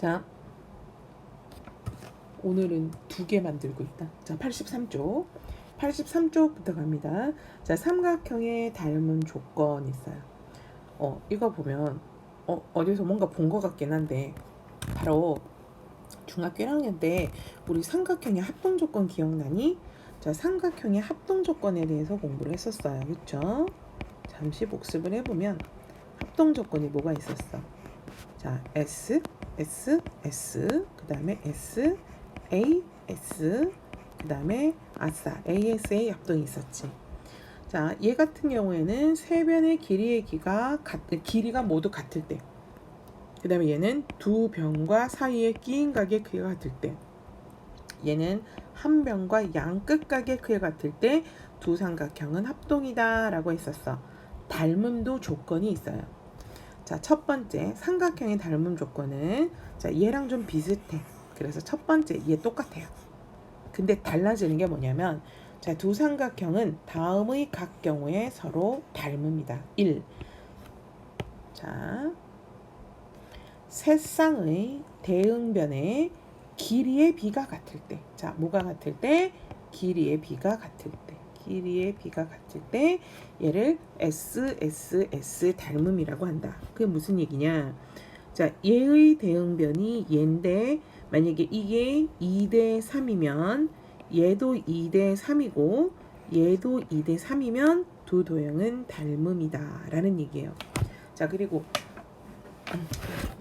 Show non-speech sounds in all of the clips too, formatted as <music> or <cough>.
자, 오늘은 두 개 만들고 있다. 자, 83쪽. 83쪽부터 갑니다. 자, 삼각형의 닮은 조건 있어요. 어, 이거 보면 어, 어디서 뭔가 본 것 같긴 한데 바로 중학교 1학년 때 우리 삼각형의 합동 조건 기억나니? 자, 삼각형의 합동 조건에 대해서 공부를 했었어요. 그렇죠? 잠시 복습을 해 보면 합동 조건이 뭐가 있었어? 자, S, S, S, 그 다음에 S, A, S, 그 다음에 아싸, ASA 합동이 있었지. 자, 얘 같은 경우에는 세 변의 길이의 기가 같, 길이가 모두 같을 때. 그 다음에 얘는 두 변과 사이의 끼인 각의 크기가 같을 때. 얘는 한 변과 양 끝각의 크기가 같을 때 두 삼각형은 합동이다 라고 했었어. 닮음도 조건이 있어요. 자, 첫 번째 삼각형의 닮음 조건은 자, 얘랑 좀 비슷해. 그래서 첫 번째 얘 똑같아요. 근데 달라지는 게 뭐냐면 자, 두 삼각형은 다음의 각 경우에 서로 닮음이다. 1. 자, 세 쌍의 대응변의 길이의 비가 같을 때. 자, 뭐가 같을 때? 길이의 비가 같을 때. 길이의 비가 같을 때 얘를 S, S, S 닮음이라고 한다. 그게 무슨 얘기냐? 자, 얘의 대응변이 얘인데 만약에 이게 2대 3이면 얘도 2대 3이고 얘도 2대 3이면 두 도형은 닮음이다 라는 얘기예요. 자, 그리고 음,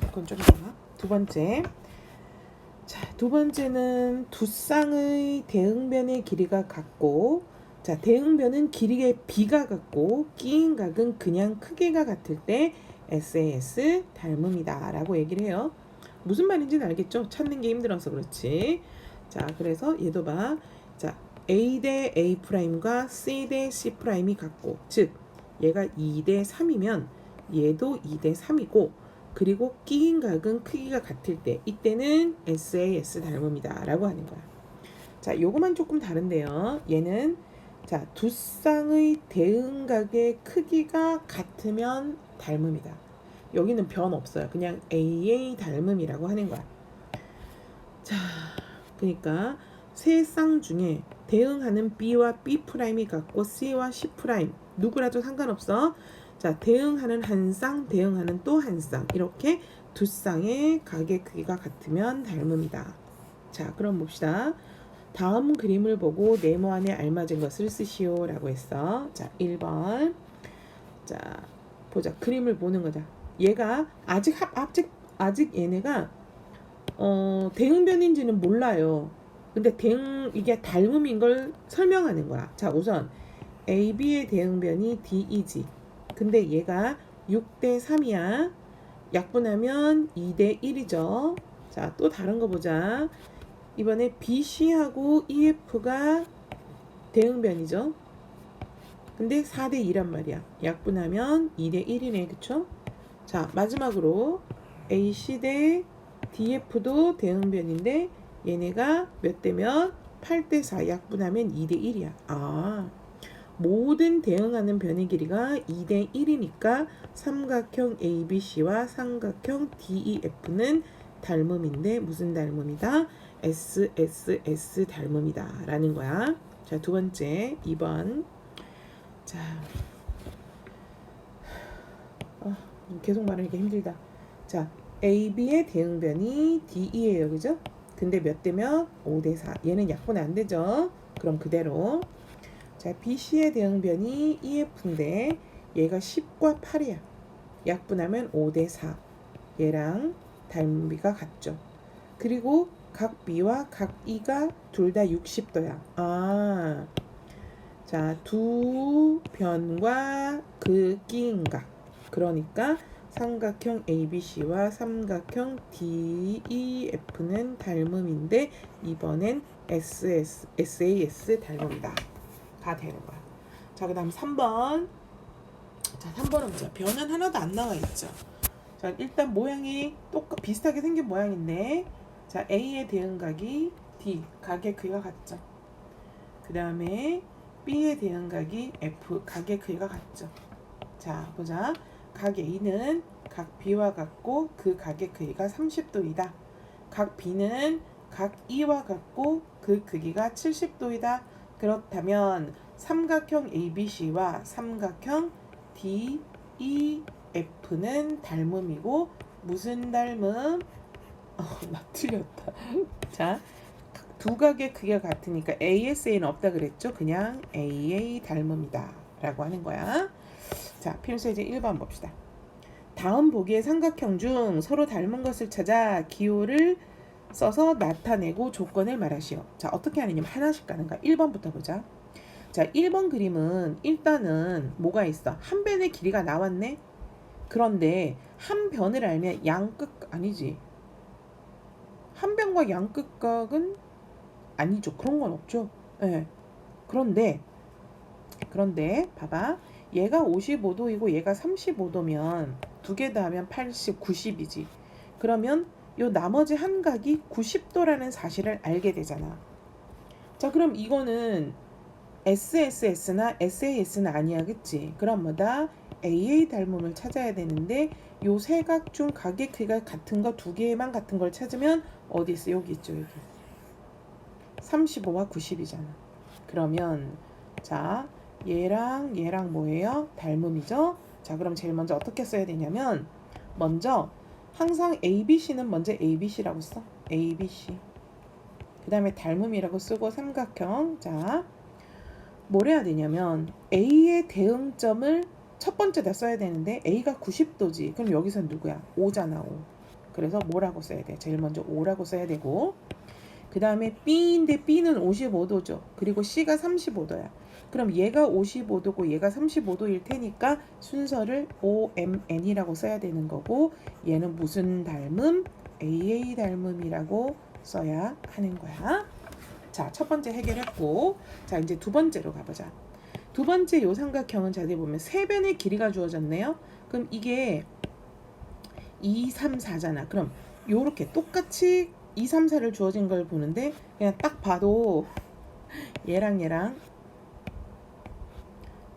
이건 좀 이따가. 두 번째 자, 두 번째는 두 쌍의 대응변의 길이가 같고 자, 대응변은 길이의 비가 같고 끼인 각은 그냥 크기가 같을 때 SAS 닮음이다 라고 얘기를 해요. 무슨 말인지는 알겠죠? 찾는 게 힘들어서 그렇지. 자, 그래서 얘도 봐. 자, A 대 A 프라임과 C 대 C 프라임이 같고, 즉 얘가 2 대 3이면 얘도 2 대 3이고, 그리고 끼인 각은 크기가 같을 때 이때는 SAS 닮음이다라고 하는 거야. 자, 요거만 조금 다른데요. 얘는 자, 두 쌍의 대응각의 크기가 같으면 닮음이다. 여기는 변 없어요. 그냥 AA 닮음이라고 하는 거야. 자, 그러니까 세 쌍 중에 대응하는 B와 B 프라임이 같고 C와 C 프라임 누구라도 상관없어. 자, 대응하는 한 쌍, 대응하는 또 한 쌍. 이렇게 두 쌍의 각의 크기가 같으면 닮음이다. 자, 그럼 봅시다. 다음 그림을 보고 네모 안에 알맞은 것을 쓰시오 라고 했어. 자, 1번. 자, 보자. 그림을 보는 거자. 얘가 아직 합, 아직 아직 얘네가 어, 대응변인지는 몰라요. 근데 대응 이게 닮음인 걸 설명하는 거야. 자, 우선 A, B의 대응변이 D이지. 근데 얘가 6대 3이야. 약분하면 2대 1이죠. 자, 또 다른 거 보자. 이번에 BC하고 EF가 대응변이죠. 근데 4대 2란 말이야. 약분하면 2대 1이네. 그쵸? 자, 마지막으로 AC 대 DF도 대응변인데 얘네가 몇 대면 8대 4 약분하면 2대 1이야. 아. 모든 대응하는 변의 길이가 2대 1이니까 삼각형 ABC와 삼각형 DEF는 닮음인데 무슨 닮음이다? SSS 닮음이다 라는 거야. 자, 두 번째 2번. 자. 어, 계속 말하니까 힘들다. 자, AB의 대응변이 DE예요. 그죠? 근데 몇 대면 5 대 4. 얘는 약분 안 되죠? 그럼 그대로 자, BC의 대응변이 EF인데 얘가 10과 8이야. 약분하면 5 대 4. 얘랑 닮비가 같죠. 그리고 각 B와 각 E가 둘 다 60도야. 아. 자, 두 변과 그 끼인 각. 그러니까 삼각형 ABC와 삼각형 DEF는 닮음인데 이번엔 SS, SAS 닮음이다. 가 되는 거야. 자, 그 다음 3번. 자, 3번은 뭐야? 변은 하나도 안 나와 있죠. 자, 일단 모양이 똑같, 비슷하게 생긴 모양인데, 자, A의 대응각이 D, 각의 크기가 같죠. 그 다음에 B의 대응각이 F, 각의 크기가 같죠. 자, 보자. 각 A는 각 B와 같고 그 각의 크기가 30도이다. 각 B는 각 E와 같고 그 크기가 70도이다. 그렇다면 삼각형 ABC와 삼각형 DEF는 닮음이고 무슨 닮음? 어, <laughs> 나 틀렸다. 자, 두 각의 크기가 같으니까 ASA는 없다 그랬죠? 그냥 AA 닮음이다. 라고 하는 거야. 자, 필수예제 1번 봅시다. 다음 보기의 삼각형 중 서로 닮은 것을 찾아 기호를 써서 나타내고 조건을 말하시오. 자, 어떻게 하느냐 하나씩 가는가? 1번부터 보자. 자, 1번 그림은 일단은 뭐가 있어? 한 변의 길이가 나왔네? 그런데 한 변을 알면 양끝 아니지. 한 변과 양끝각은 아니죠. 그런 건 없죠. 예. 그런데 그런데 봐봐. 얘가 55도이고 얘가 35도면 두 개 다 하면 80, 90이지. 그러면 요 나머지 한 각이 90도라는 사실을 알게 되잖아. 자, 그럼 이거는 SSS나 SAS는 아니야, 그치? 그럼 뭐다? AA 닮음을 찾아야 되는데 요 세 각 중 각의 크기가 같은 거 두 개만 같은 걸 찾으면 어디 있어? 여기 있죠, 여기. 35와 90이잖아. 그러면 자, 얘랑 얘랑 뭐예요? 닮음이죠? 자, 그럼 제일 먼저 어떻게 써야 되냐면 먼저 항상 ABC는 먼저 ABC라고 써. ABC. 그 다음에 닮음이라고 쓰고 삼각형. 자, 뭘 해야 되냐면 A의 대응점을 첫 번째 다 써야 되는데 A가 90도지. 그럼 여기서 누구야? 5잖아, 5. 그래서 뭐라고 써야 돼? 제일 먼저 5라고 써야 되고 그 다음에 B인데 B는 55도죠. 그리고 C가 35도야. 그럼 얘가 55도고 얘가 35도일 테니까 순서를 OMN이라고 써야 되는 거고 얘는 무슨 닮음? AA 닮음이라고 써야 하는 거야. 자, 첫 번째 해결했고 자, 이제 두 번째로 가보자. 두 번째 요 삼각형은 자세히 보면 세 변의 길이가 주어졌네요. 그럼 이게 2, 3, 4잖아. 그럼 요렇게 똑같이 2, 3, 4를 주어진 걸 보는데 그냥 딱 봐도 얘랑 얘랑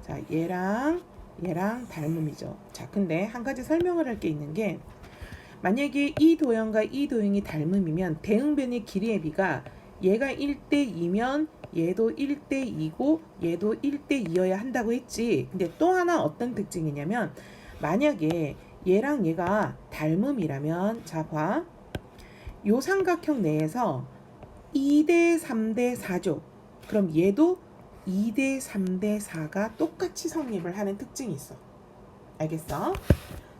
자 얘랑 얘랑 닮음이죠. 자 근데 한 가지 설명을 할 게 있는 게 만약에 이 도형과 이 도형이 닮음이면 대응변의 길이의 비가 얘가 1대 2면 얘도 1대2고 얘도 1대2여야 한다고 했지. 근데 또 하나 어떤 특징이냐면 만약에 얘랑 얘가 닮음이라면 자 봐. 요 삼각형 내에서 2대 3대 4죠. 그럼 얘도 2대 3대 4가 똑같이 성립을 하는 특징이 있어. 알겠어?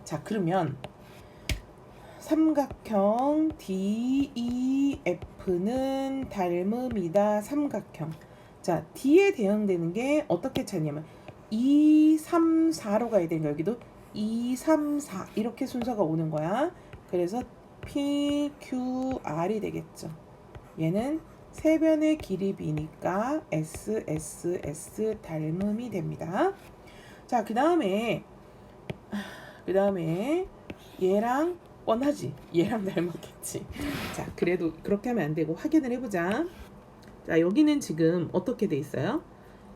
자, 그러면 삼각형 DEF는 닮음이다. 삼각형. 자, D에 대응되는 게 어떻게 찾냐면 2, 3, 4로 가야 되는 거야. 여기도 2, 3, 4 이렇게 순서가 오는 거야. 그래서 P, Q, R이 되겠죠. 얘는 세 변의 길이 비니까 S, S, S 닮음이 됩니다. 자, 그 다음에 그 다음에 얘랑 뻔하지. 얘랑 닮았겠지. <laughs> 자, 그래도 그렇게 하면 안 되고 확인을 해보자. 자, 여기는 지금 어떻게 돼 있어요?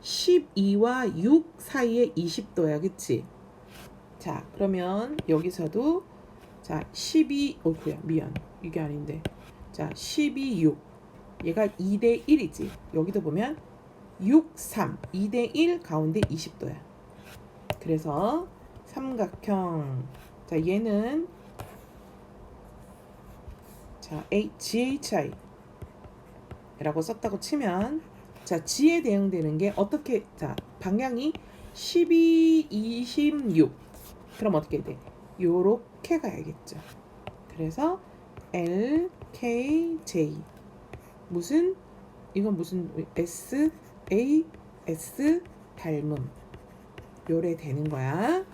12와 6 사이에 20도야, 그치? 자, 그러면 여기서도 자, 12, 어이구야, 미안. 이게 아닌데. 자, 12, 6. 얘가 2대 1이지. 여기도 보면 6, 3. 2대 1 가운데 20도야. 그래서 삼각형. 자, 얘는 자, GHI 라고 썼다고 치면 자, G에 대응되는 게 어떻게 자, 방향이 12, 26. 그럼 어떻게 돼? 요렇게 가야겠죠. 그래서 L, K, J. 무슨 이건 무슨 S, A, S 닮음. 요래 되는 거야.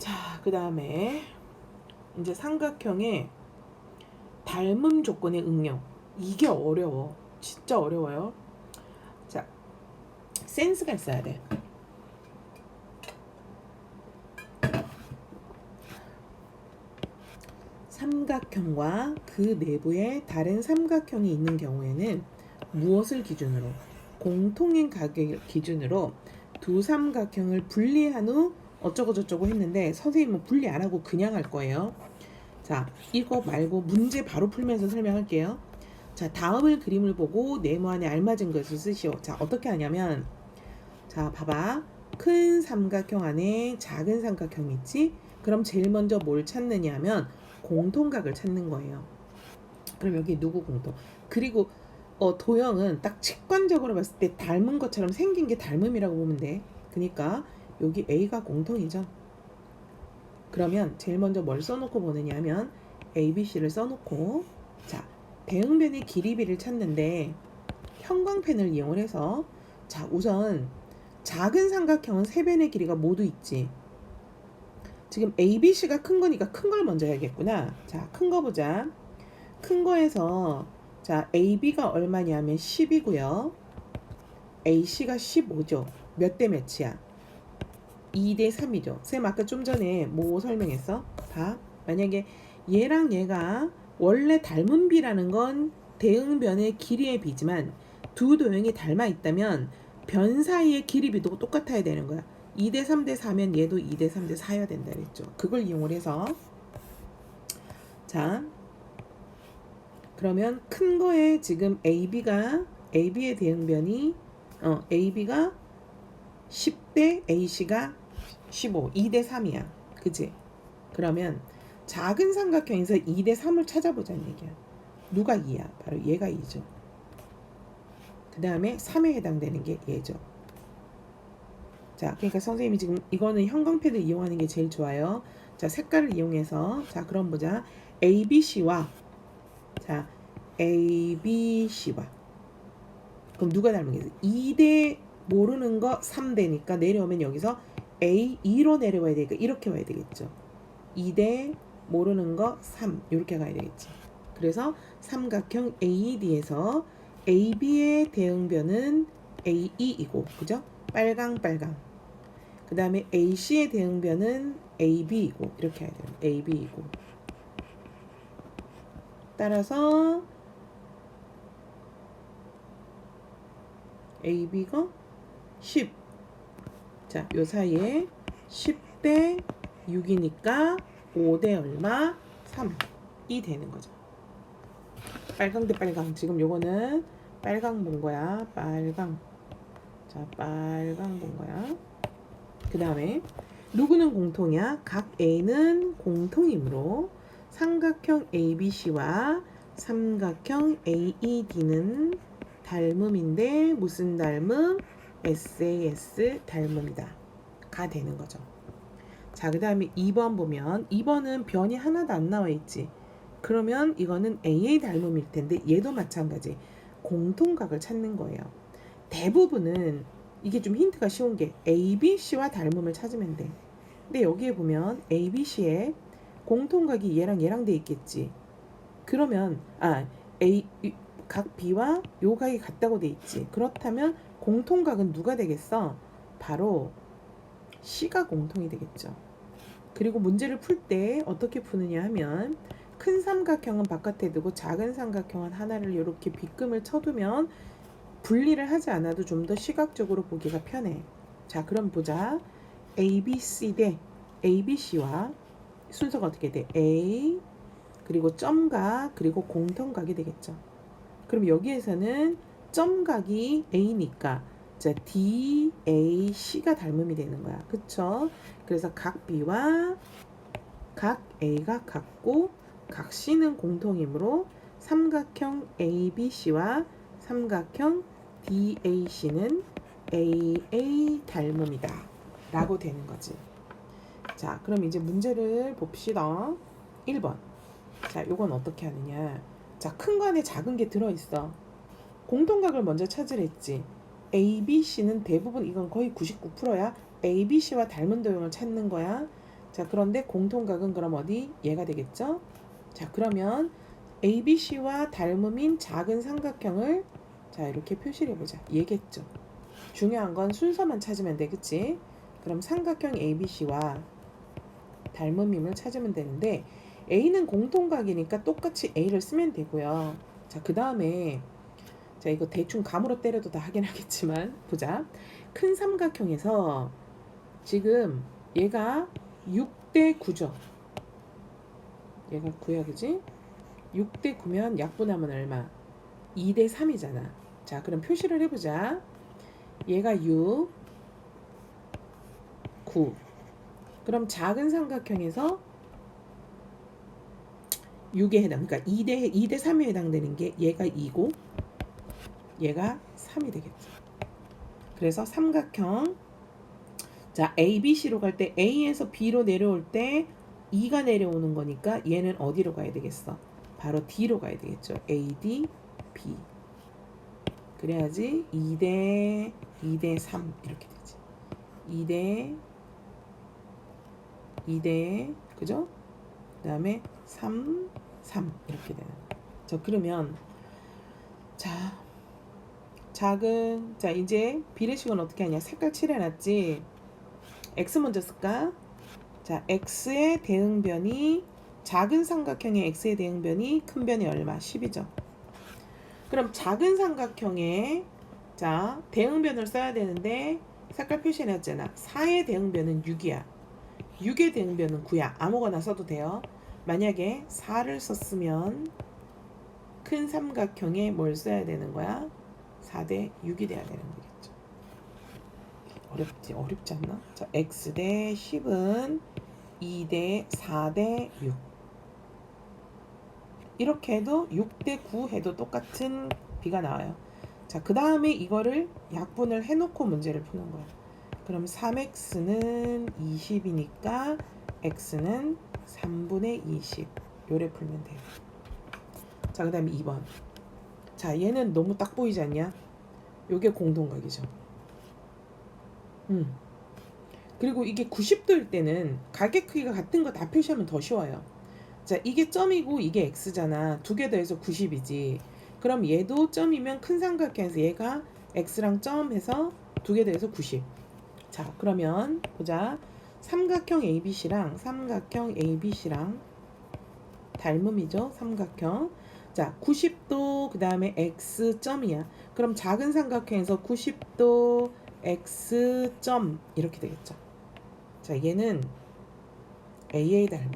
자, 그 다음에 이제 삼각형의 닮음 조건의 응용. 이게 어려워. 진짜 어려워요. 자, 센스가 있어야 돼. 삼각형과 그 내부에 다른 삼각형이 있는 경우에는 무엇을 기준으로 공통인 가격을 기준으로 두 삼각형을 분리한 후 어쩌고 저쩌고 했는데 선생님은 분리 안 하고 그냥 할 거예요. 자, 이거 말고 문제 바로 풀면서 설명할게요. 자, 다음을 그림을 보고 네모 안에 알맞은 것을 쓰시오. 자, 어떻게 하냐면 자, 봐봐. 큰 삼각형 안에 작은 삼각형 있지? 그럼 제일 먼저 뭘 찾느냐 하면 공통각을 찾는 거예요. 그럼 여기 누구 공통? 그리고 어, 도형은 딱 직관적으로 봤을 때 닮은 것처럼 생긴 게 닮음이라고 보면 돼. 그러니까 여기 A가 공통이죠. 그러면 제일 먼저 뭘 써놓고 보느냐 하면 A, B, C를 써놓고 자 대응변의 길이비를 찾는데 형광펜을 이용을 해서 자 우선 작은 삼각형은 세 변의 길이가 모두 있지. 지금 A, B, C가 큰 거니까 큰 걸 먼저 해야겠구나. 자, 큰 거 보자. 큰 거에서 자, A, B가 얼마냐면 10이고요. A, C가 15죠. 몇 대 몇이야? 2대 3이죠. 쌤 아까 좀 전에 뭐 설명했어? 봐. 만약에 얘랑 얘가 원래 닮은 비라는 건 대응변의 길이의 비지만 두 도형이 닮아 있다면 변 사이의 길이 비도 똑같아야 되는 거야. 2대 3대 4면 얘도 2대 3대 4야 된다 그랬죠. 그걸 이용을 해서 자 그러면 큰 거에 지금 AB가 AB의 대응변이 어 AB가 10대 AC가 15 2대 3이야. 그지? 그러면 작은 삼각형에서 2대 3을 찾아보자는 얘기야. 누가 2야? 바로 얘가 2죠. 그 다음에 3에 해당되는 게 얘죠. 자, 그러니까 선생님이 지금 이거는 형광펜을 이용하는 게 제일 좋아요. 자, 색깔을 이용해서 자, 그럼 보자. A, B, C와 자, A, B, C와 그럼 누가 닮은겠어? 2대 모르는 거 3대니까 내려오면 여기서 A, 2로 내려와야 되니까 이렇게 와야 되겠죠. 2대 모르는 거 3. 이렇게 가야 되겠지. 그래서 삼각형 AD에서 AB의 대응변은 AE이고, 그죠? 빨강, 빨강. 그 다음에 AC의 대응변은 AB이고, 이렇게 해야 돼요. AB이고. 따라서 AB가 10. 자, 요 사이에 10대 6이니까 5대 얼마? 3이 되는 거죠. 빨강 대 빨강. 지금 요거는 빨강 본 거야. 빨강. 자, 빨강 본 거야. 그 다음에 누구는 공통이야? 각 A는 공통이므로 삼각형 ABC와 삼각형 AED는 닮음인데 무슨 닮음? SAS 닮음이다. 가 되는 거죠. 자, 그 다음에 2번 보면 2번은 변이 하나도 안 나와 있지. 그러면 이거는 AA 닮음일 텐데 얘도 마찬가지. 공통각을 찾는 거예요. 대부분은 이게 좀 힌트가 쉬운 게 ABC와 닮음을 찾으면 돼. 근데 여기에 보면 ABC에 공통각이 얘랑 얘랑 돼 있겠지. 그러면 아 A 이- 각 B와 요 각이 같다고 돼 있지. 그렇다면 공통각은 누가 되겠어? 바로 C가 공통이 되겠죠. 그리고 문제를 풀 때 어떻게 푸느냐 하면 큰 삼각형은 바깥에 두고 작은 삼각형은 하나를 이렇게 빗금을 쳐두면 분리를 하지 않아도 좀 더 시각적으로 보기가 편해. 자, 그럼 보자. A, B, C 대 A, B, C와 순서가 어떻게 돼? A 그리고 점각 그리고 공통각이 되겠죠. 그럼 여기에서는 점각이 A니까 자 D, A, C가 닮음이 되는 거야. 그쵸? 그래서 각 B와 각 A가 같고 각 C는 공통이므로 삼각형 ABC와 삼각형 DAC는 AA 닮음이다. 라고 되는 거지. 자, 그럼 이제 문제를 봅시다. 1번. 자, 요건 어떻게 하느냐. 자, 큰 거 안에 작은 게 들어있어. 공통각을 먼저 찾으랬지. A, B, C는 대부분 이건 거의 99%야. A, B, C와 닮은 도형을 찾는 거야. 자, 그런데 공통각은 그럼 어디? 얘가 되겠죠? 자, 그러면 A, B, C와 닮음인 작은 삼각형을 자, 이렇게 표시를 해보자. 얘겠죠. 중요한 건 순서만 찾으면 돼. 그치? 그럼 삼각형 ABC와 닮음임을 찾으면 되는데 A는 공통각이니까 똑같이 A를 쓰면 되고요. 자, 그 다음에 자, 이거 대충 감으로 때려도 다 하긴 하겠지만 보자. 큰 삼각형에서 지금 얘가 6대 9죠. 얘가 9야 그지? 6대 9면 약분하면 얼마? 2대 3이잖아. 자 그럼 표시를 해보자. 얘가 6, 9. 그럼 작은 삼각형에서 6에 해당. 그러니까 2대 2대 3에 해당되는 게 얘가 2고 얘가 3이 되겠죠. 그래서 삼각형 자 A, B, C로 갈 때 A에서 B로 내려올 때 2가 내려오는 거니까 얘는 어디로 가야 되겠어? 바로 D로 가야 되겠죠. A, D, B. 그래야지 2대 2대 3 이렇게 되지. 2대 2대 그죠? 그다음에 3 3 이렇게 되는. 자 그러면 자 작은 자 이제 비례식은 어떻게 하냐? 색깔 칠해놨지. x 먼저 쓸까? 자 x의 대응변이 작은 삼각형의 x의 대응변이 큰 변이 얼마? 10이죠. 그럼 작은 삼각형의 자 대응변을 써야 되는데 색깔 표시해놨잖아. 4의 대응변은 6이야. 6의 대응변은 9야. 아무거나 써도 돼요. 만약에 4를 썼으면 큰 삼각형에 뭘 써야 되는 거야? 4대 6이 돼야 되는 거겠죠. 어렵지 어렵지 않나? 자, x 대 10은 2대 4대 6. 이렇게 해도 6대 9 해도 똑같은 비가 나와요. 자, 그 다음에 이거를 약분을 해놓고 문제를 푸는 거야. 그럼 3x는 20이니까 x는 3분의 20. 요래 풀면 돼요. 자, 그 다음에 2번. 자, 얘는 너무 딱 보이지 않냐? 요게 공동각이죠. 음. 그리고 이게 90도일 때는 가격 크기가 같은 거 다 표시하면 더 쉬워요. 자, 이게 점이고 이게 x잖아. 두 개 더해서 90이지. 그럼 얘도 점이면 큰 삼각형에서 얘가 x랑 점해서 두 개 더해서 90. 자, 그러면 보자. 삼각형 ABC랑 삼각형 ABC랑 닮음이죠. 삼각형. 자, 90도 그 다음에 x점이야. 그럼 작은 삼각형에서 90도 x점 이렇게 되겠죠. 자, 얘는 AA 닮음.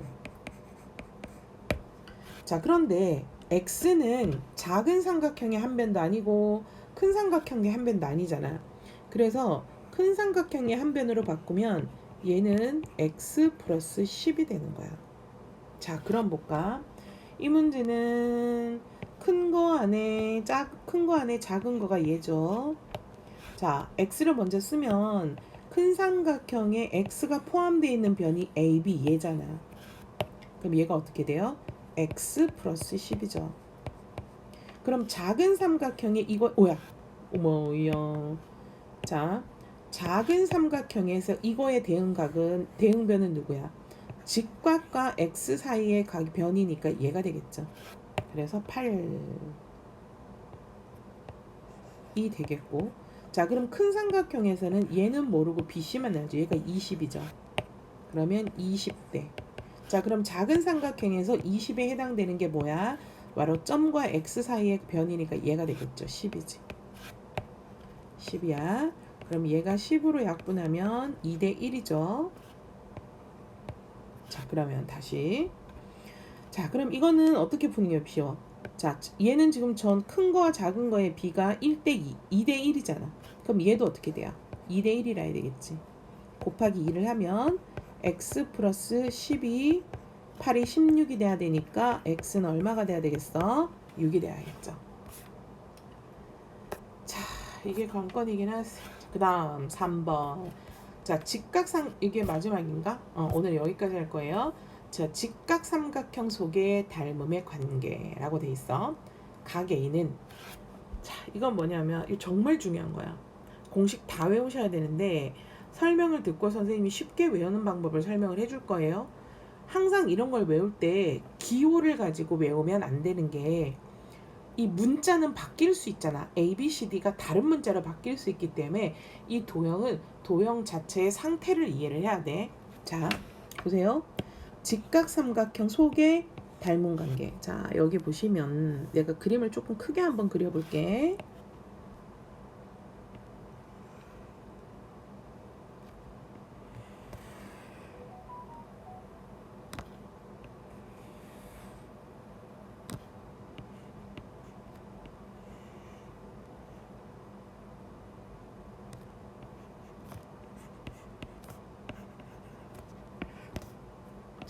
자, 그런데 x는 작은 삼각형의 한 변도 아니고 큰 삼각형의 한 변도 아니잖아. 그래서 큰 삼각형의 한 변으로 바꾸면 얘는 x 플러스 10이 되는 거야. 자, 그럼 볼까? 이 문제는 큰 거 안에 작, 큰 거 안에 작은 거가 얘죠. 자, x를 먼저 쓰면 큰 삼각형에 x가 포함되어 있는 변이 a, b 얘잖아. 그럼 얘가 어떻게 돼요? x 플러스 10이죠. 그럼 작은 삼각형에 이거 오야. 어머야. 자, 작은 삼각형에서 이거의 대응각은 대응변은 누구야? 직각과 x 사이의 각 변이니까 얘가 되겠죠. 그래서 8이 되겠고 자 그럼 큰 삼각형에서는 얘는 모르고 BC만 나죠. 얘가 20이죠. 그러면 20대 자 그럼 작은 삼각형에서 20에 해당되는 게 뭐야? 바로 점과 x 사이의 변이니까 얘가 되겠죠. 10이지. 10이야. 그럼 얘가 10으로 약분하면 2대 1이죠. 자, 그러면 다시. 자, 그럼 이거는 어떻게 게 쉬워? 자, 얘는 지금 전 큰 거와 작은 거의 비가 1대 2, 2대 1이잖아. 그럼 얘도 어떻게 돼요? 2대 1이라 해야 되겠지. 곱하기 2를 하면 x 플러스 12, 8이 16이 돼야 되니까 x는 얼마가 돼야 되겠어? 6이 돼야겠죠. 자, 이게 관건이긴 하세요. 그 다음 3번. 자, 직각삼 이게 마지막인가? 어, 오늘 여기까지 할 거예요. 자, 직각 삼각형 속의 닮음의 관계라고 돼 있어. 각 A는 자, 이건 뭐냐면 이거 정말 중요한 거야. 공식 다 외우셔야 되는데 설명을 듣고 선생님이 쉽게 외우는 방법을 설명을 해줄 거예요. 항상 이런 걸 외울 때 기호를 가지고 외우면 안 되는 게 이 문자는 바뀔 수 있잖아. A, B, C, D가 다른 문자로 바뀔 수 있기 때문에 이 도형은 도형 자체의 상태를 이해를 해야 돼. 자, 보세요. 직각삼각형 속의 닮은 관계. 자, 여기 보시면 내가 그림을 조금 크게 한번 그려볼게.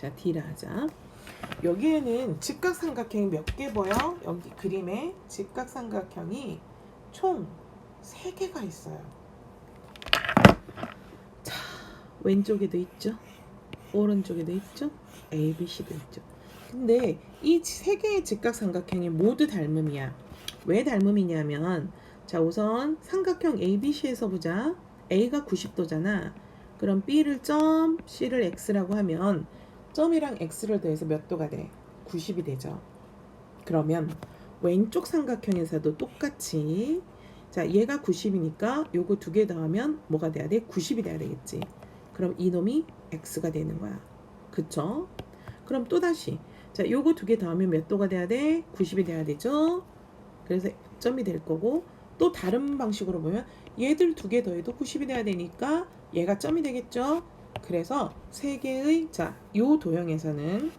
자, D라 하자. 여기에는 직각삼각형이 몇 개 보여? 여기 그림에 직각삼각형이 총 3개가 있어요. 자, 왼쪽에도 있죠. 오른쪽에도 있죠. A, B, C도 있죠. 근데 이 세 개의 직각삼각형이 모두 닮음이야. 왜 닮음이냐면 자, 우선 삼각형 ABC에서 보자. A가 90도잖아. 그럼 B를 점, C를 X라고 하면 점이랑 X를 더해서 몇 도가 돼? 90이 되죠. 그러면 왼쪽 삼각형에서도 똑같이 자, 얘가 90이니까 요거 두 개 더하면 뭐가 돼야 돼? 90이 돼야 되겠지. 그럼 이놈이 X가 되는 거야. 그쵸? 그럼 또다시 자, 요거 두 개 더하면 몇 도가 돼야 돼? 90이 돼야 되죠. 그래서 점이 될 거고 또 다른 방식으로 보면 얘들 두 개 더해도 90이 돼야 되니까 얘가 점이 되겠죠. 그래서 세 개의 자, 요 도형에서는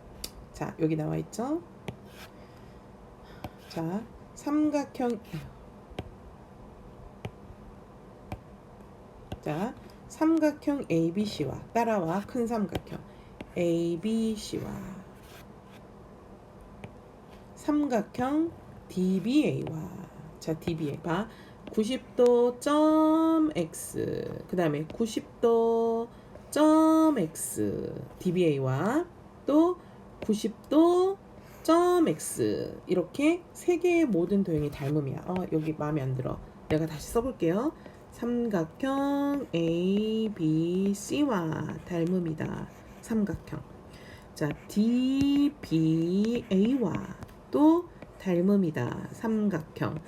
자, 여기 나와 있죠. 자, 삼각형 자, 삼각형 ABC와 따라와 큰 삼각형 ABC와 삼각형 DBA와 자 DBA 봐 90도 점 X 그 다음에 90도 점 X DBA와 또 90도 점 X 이렇게 세 개의 모든 도형이 닮음이야. 어, 여기 마음에 안 들어. 내가 다시 써볼게요. 삼각형 A, B, C와 닮음이다. 삼각형. 자, D, B, A와 또 닮음이다. 삼각형.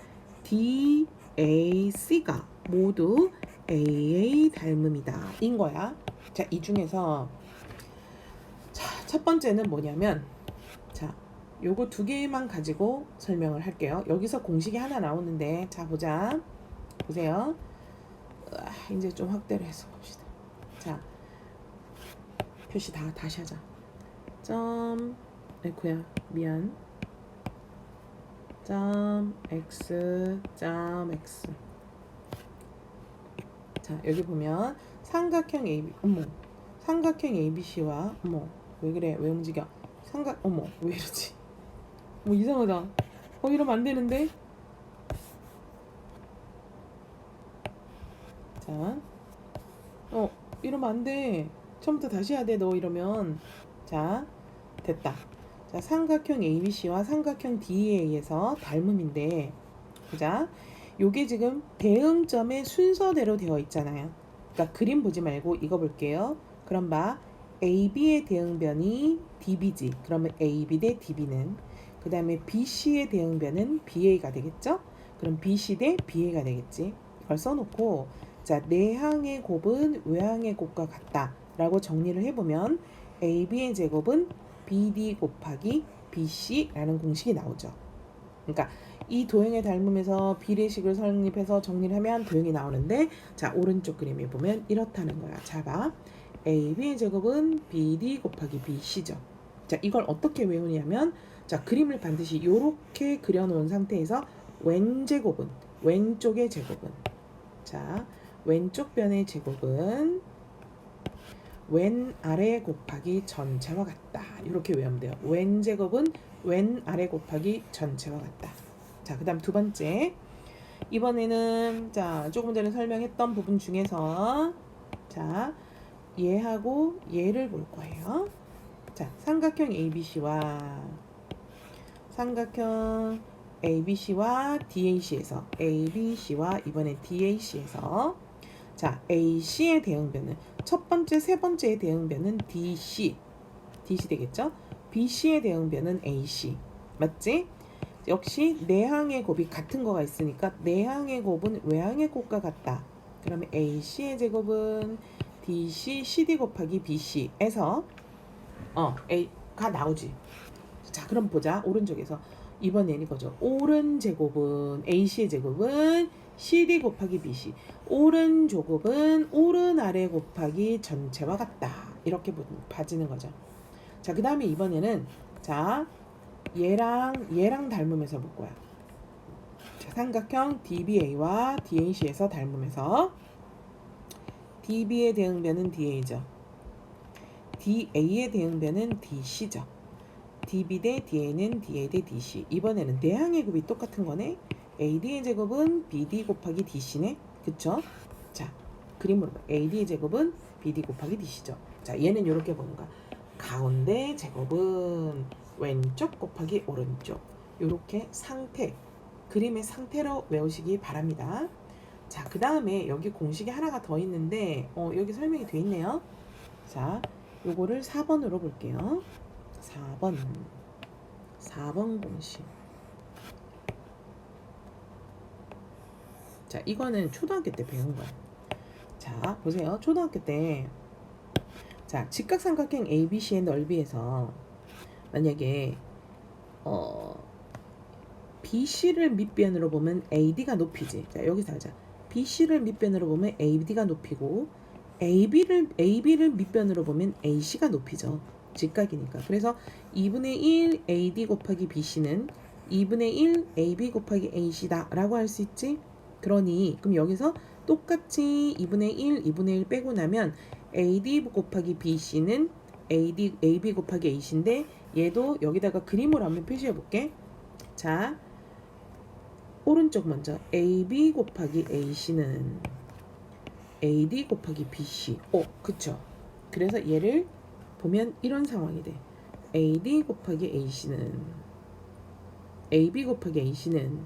D, A, C가 모두 AA 닮음이다. 인 거야. 자, 이 중에서 자, 첫 번째는 뭐냐면 자, 요거 두 개만 가지고 설명을 할게요. 여기서 공식이 하나 나오는데 자, 보자. 보세요. 으아, 이제 좀 확대를 해서 봅시다. 자, 표시 다 다시 하자. 점 에코야 미안. 점 x 점 x 자 여기 보면 삼각형 AB 어머. 삼각형 ABC와 어머. 왜 그래? 왜 움직여? 삼각 어머. 왜 이러지? 뭐 이상하다. 어 이러면 안 되는데? 자어 이러면 안돼. 처음부터 다시 해야 돼 너 이러면. 자 됐다. 자 삼각형 ABC와 삼각형 DEA에서 닮음인데 보자. 요게 지금 대응점의 순서대로 되어 있잖아요. 그러니까 그림 보지 말고 이거 볼게요. 그럼 봐. AB의 대응변이 DB지. 그러면 AB 대 DB는 그 다음에 BC의 대응변은 BA가 되겠죠? 그럼 BC 대 BA가 되겠지. 이걸 써놓고 자 내항의 곱은 외항의 곱과 같다 라고 정리를 해보면 AB의 제곱은 BD 곱하기 BC라는 공식이 나오죠. 그러니까 이 도형의 닮음에서 비례식을 성립해서 정리를 하면 도형이 나오는데 자 오른쪽 그림에 보면 이렇다는 거야. 자 봐. AB의 제곱은 BD 곱하기 BC죠. 자 이걸 어떻게 외우냐면 자 그림을 반드시 이렇게 그려놓은 상태에서 왼 제곱은 왼쪽의 제곱은 자 왼쪽 변의 제곱은 왼 아래 곱하기 전체와 같다. 이렇게 외우면 돼요. 왼 제곱은 왼 아래 곱하기 전체와 같다. 자, 그 다음 두 번째. 이번에는, 자, 조금 전에 설명했던 부분 중에서, 자, 얘하고 얘를 볼 거예요. 자, 삼각형 ABC와, 삼각형 ABC와 DAC에서, ABC와 이번에 DAC에서, 자, AC의 대응변은, 첫 번째, 세 번째의 대응변은 DC, DC 되겠죠? BC의 대응변은 AC. 맞지? 역시 내항의 곱이 같은 거가 있으니까 내항의 곱은 외항의 곱과 같다. 그러면 AC의 제곱은 DC, CD 곱하기 BC에서 어, A가 나오지. 자, 그럼 보자. 오른쪽에서 이번엔 이거죠. 오른 제곱은 AC의 제곱은 CD 곱하기 BC. 오른 조곱은 오른 아래 곱하기 전체와 같다. 이렇게 봐지는 거죠. 자, 그 다음에 이번에는 자, 얘랑 얘랑 닮으면서 볼 거야. 자, 삼각형 DBA와 DAC에서 닮으면서 DB의 대응변은 DA죠. DA의 대응변은 DC죠. DB 대 DA는 DA 대 DC. 이번에는 대항의 곱이 똑같은 거네. AD의 제곱은 BD 곱하기 DC네. 그쵸? 자, 그림으로 봐. AD의 제곱은 BD 곱하기 DC죠. 자, 얘는 이렇게 보는 거야. 가운데 제곱은 왼쪽 곱하기 오른쪽. 이렇게 상태, 그림의 상태로 외우시기 바랍니다. 자, 그 다음에 여기 공식이 하나가 더 있는데, 어, 여기 설명이 돼 있네요. 자, 요거를 4번으로 볼게요. 4번. 4번 공식. 자, 이거는 초등학교 때 배운 거야. 자, 보세요. 초등학교 때. 자, 직각삼각형 ABC의 넓이에서 만약에 어 BC를 밑변으로 보면 AD가 높이지. 자, 여기서 하자. BC를 밑변으로 보면 AD가 높이고 AB를 AB를 밑변으로 보면 AC가 높이죠. 직각이니까. 그래서 2분의 1 AD 곱하기 BC는 2분의 1 AB 곱하기 AC다라고 할 수 있지. 그러니 그럼 여기서 똑같이 2분의 1, 2분의 1 빼고 나면 AD 곱하기 BC는 AD, AB 곱하기 AC인데 얘도 여기다가 그림으로 한번 표시해 볼게. 자, 오른쪽 먼저 AB 곱하기 AC는 AD 곱하기 BC. 어, 그쵸. 그래서 얘를 보면 이런 상황이 돼. AD 곱하기 AC는 AB 곱하기 AC는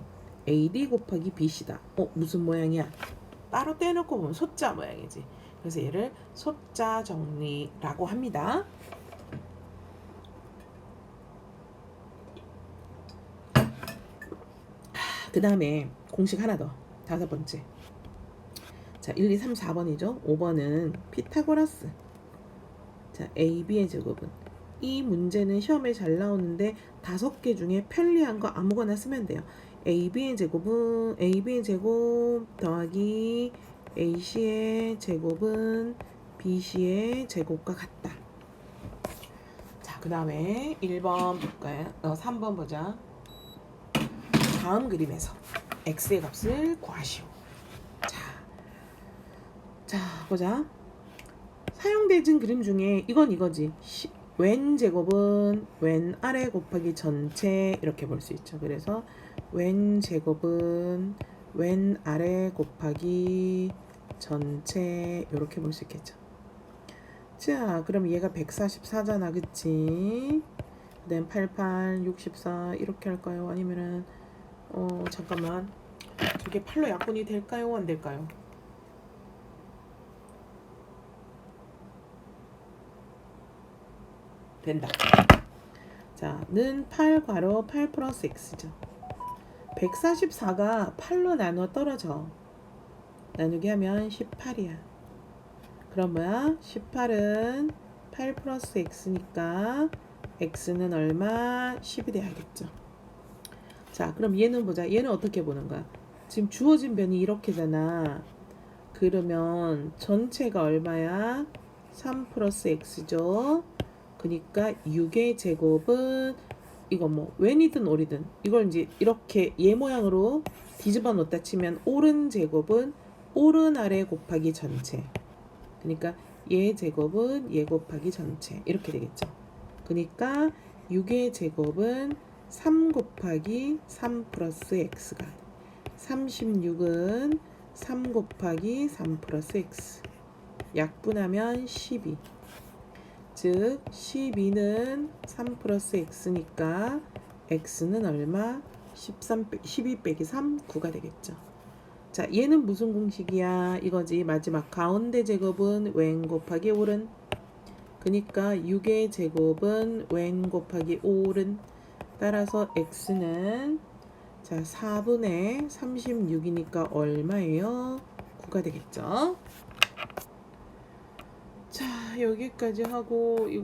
AD 곱하기 BC다. 어, 무슨 모양이야? 따로 떼놓고 보면 소자 모양이지. 그래서 얘를 소자 정리라고 합니다. 그 다음에 공식 하나 더. 다섯 번째. 자, 1, 2, 3, 4번이죠. 5번은 피타고라스. 자, AB의 제곱은 이 문제는 시험에 잘 나오는데 다섯 개 중에 편리한 거 아무거나 쓰면 돼요. AB의 제곱은 AB의 제곱 더하기 AC의 제곱은 BC의 제곱과 같다. 자, 그 다음에 1번 볼까요? 어, 3번 보자. 다음 그림에서 x의 값을 구하시오. 자, 자 보자. 사용되진 그림 중에 이건 이거지. 시, 왼 제곱은 왼 아래 곱하기 전체 이렇게 볼 수 있죠. 그래서 왼 제곱은 왼 아래 곱하기 전체 이렇게 볼 수 있겠죠. 자, 그럼 얘가 144잖아, 그치? 그다음 88, 64 이렇게 할까요? 아니면은 어 잠깐만 저게 팔로 약분이 될까요? 안 될까요? 된다. 자, 는 8 괄호 8 플러스 x죠. 144가 8로 나눠 떨어져. 나누기 하면 18이야. 그럼 뭐야? 18은 8 플러스 x니까 x는 얼마? 10이 돼야겠죠. 자, 그럼 얘는 보자. 얘는 어떻게 보는 거야? 지금 주어진 변이 이렇게잖아. 그러면 전체가 얼마야? 3 플러스 x죠. 그러니까 6의 제곱은 이거 뭐 왼이든 오리든 이걸 이제 이렇게 얘 모양으로 뒤집어 놓다 치면 오른 제곱은 오른 아래 곱하기 전체. 그러니까 얘 제곱은 얘 곱하기 전체 이렇게 되겠죠. 그러니까 6의 제곱은 3 곱하기 3 플러스 x가 36은 3 곱하기 3 플러스 x 약분하면 12 즉 12는 3 플러스 x니까 x는 얼마? 13 빼, 12 빼기 3 9가 되겠죠. 자 얘는 무슨 공식이야? 이거지 마지막 가운데 제곱은 왼 곱하기 오른 그러니까 6의 제곱은 왼 곱하기 오른 따라서 x는 자 4분의 36이니까 얼마예요? 9가 되겠죠. 자 여기까지 하고 이거